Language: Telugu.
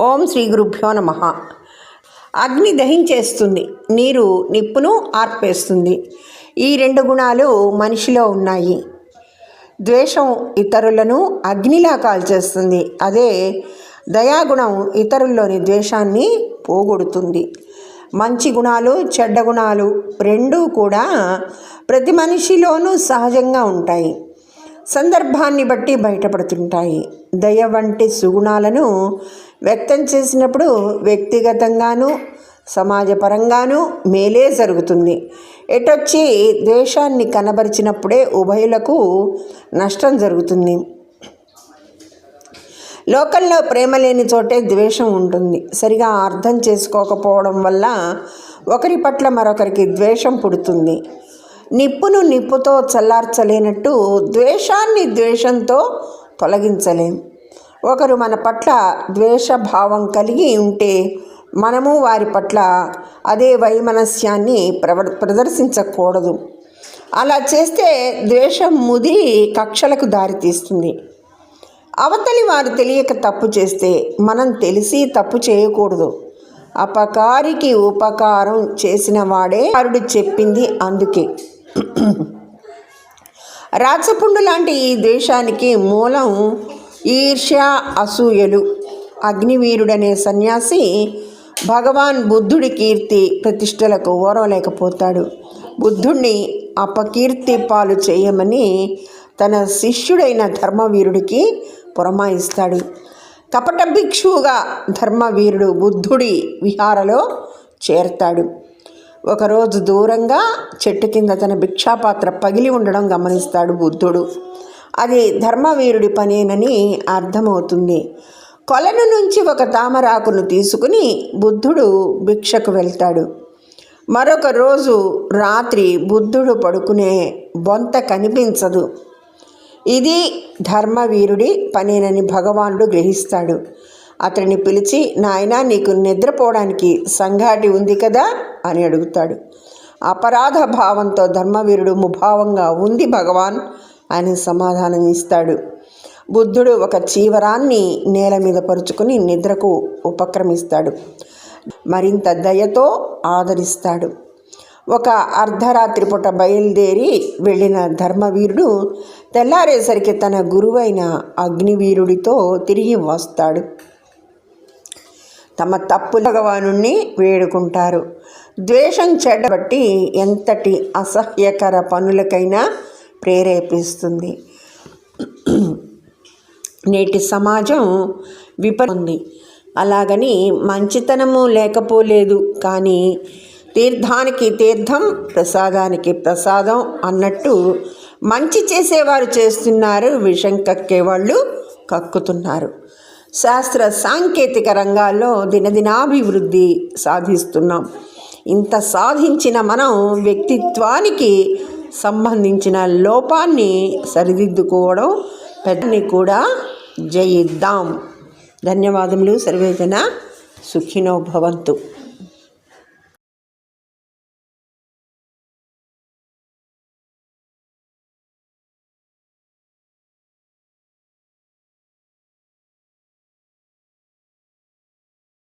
ఓం శ్రీ గురుభ్యో నమ. అగ్ని దహించేస్తుంది నీరు నిప్పును ఆర్పేస్తుంది. ఈ రెండు గుణాలు మనిషిలో ఉన్నాయి. ద్వేషం ఇతరులను అగ్నిలా కాల్చేస్తుంది. అదే దయాగుణం ఇతరుల్లోని ద్వేషాన్ని పోగొడుతుంది. మంచి గుణాలు చెడ్డ గుణాలు రెండూ కూడా ప్రతి మనిషిలోనూ సహజంగా ఉంటాయి. సందర్భాన్ని బట్టి బయటపడుతుంటాయి. దయ వంటి సుగుణాలను వ్యక్తం చేసినప్పుడు వ్యక్తిగతంగాను సమాజపరంగాను మేలే జరుగుతుంది. ఎటొచ్చి ద్వేషాన్ని కనబరిచినప్పుడే ఉభయులకు నష్టం జరుగుతుంది. లోకంలో ప్రేమ లేని చోటే ద్వేషం ఉంటుంది. సరిగా అర్థం చేసుకోకపోవడం వల్ల ఒకరి పట్ల మరొకరికి ద్వేషం పుడుతుంది. నిప్పును నిప్పుతో చల్లార్చలేనట్టు ద్వేషాన్ని ద్వేషంతో తొలగించలేం. ఒకరు మన పట్ల ద్వేషభావం కలిగి ఉంటే మనము వారి పట్ల అదే వైమనస్యాన్ని ప్రవ ప్రదర్శించకూడదు. అలా చేస్తే ద్వేషం ముదిరి కక్షలకు దారితీస్తుంది అవతలి వారు తెలియక తప్పు చేస్తే మనం తెలిసి తప్పు చేయకూడదు. అపకారికి ఉపకారం చేసిన వాడే వారుడు చెప్పింది అందుకే. రాచపుండు లాంటి ఈ దేశానికి మూలం ఈర్ష్య అసూయలు. అగ్నివీరుడనే సన్యాసి భగవాన్ బుద్ధుడి కీర్తి ప్రతిష్టలకు ఓరవలేకపోతాడు. బుద్ధుణ్ణి అపకీర్తి పాలు చేయమని తన శిష్యుడైన ధర్మవీరుడికి పురమాయిస్తాడు. కపట భిక్షువుగా ధర్మవీరుడు బుద్ధుడి విహారలో చేరతాడు. ఒకరోజు దూరంగా చెట్టు కింద తన భిక్షాపాత్ర పగిలి ఉండడం గమనిస్తాడు బుద్ధుడు. అది ధర్మవీరుడి పనేనని అర్థమవుతుంది. కొలను నుంచి ఒక తామరాకును తీసుకుని బుద్ధుడు భిక్షకు వెళ్తాడు. మరొక రోజు రాత్రి బుద్ధుడు పడుకునే బొంత కనిపించదు. ఇది ధర్మవీరుడి పనేనని భగవానుడు గ్రహిస్తాడు. అతడిని పిలిచి నాయన నీకు నిద్రపోవడానికి సంఘాటి ఉంది కదా? అని అడుగుతాడు. అపరాధ భావంతో ధర్మవీరుడు ముభావంగా ఉంది భగవాన్. అని సమాధానం ఇస్తాడు. బుద్ధుడు ఒక చీవరాన్ని నేల మీద పరుచుకుని నిద్రకు ఉపక్రమిస్తాడు. మరింత దయతో ఆదరిస్తాడు. ఒక అర్ధరాత్రి పూట బయలుదేరి వెళ్ళిన ధర్మవీరుడు తెల్లారేసరికి తన గురువైన అగ్నివీరుడితో తిరిగి వస్తాడు. తమ తప్పు భగవాను వేడుకుంటారు. ద్వేషం చెడ్డబట్టి ఎంతటి అసహ్యకర పనులకైనా ప్రేరేపిస్తుంది. నేటి సమాజం విపరుంది అలాగని మంచితనము లేకపోలేదు. కానీ తీర్థానికి తీర్థం ప్రసాదానికి ప్రసాదం అన్నట్టు మంచి చేసేవారు చేస్తున్నారు. విషం కక్కేవాళ్ళు కక్కుతున్నారు. శాస్త్ర సాంకేతిక రంగాల్లో దినదినాభివృద్ధి సాధిస్తున్నాం. ఇంత సాధించిన మనం వ్యక్తిత్వానికి సంబంధించిన లోపాన్ని సరిదిద్దుకోవడం పెద్దని కూడా జయిద్దాం. ధన్యవాదములు. సర్వేజన సుఖినో భవంతు.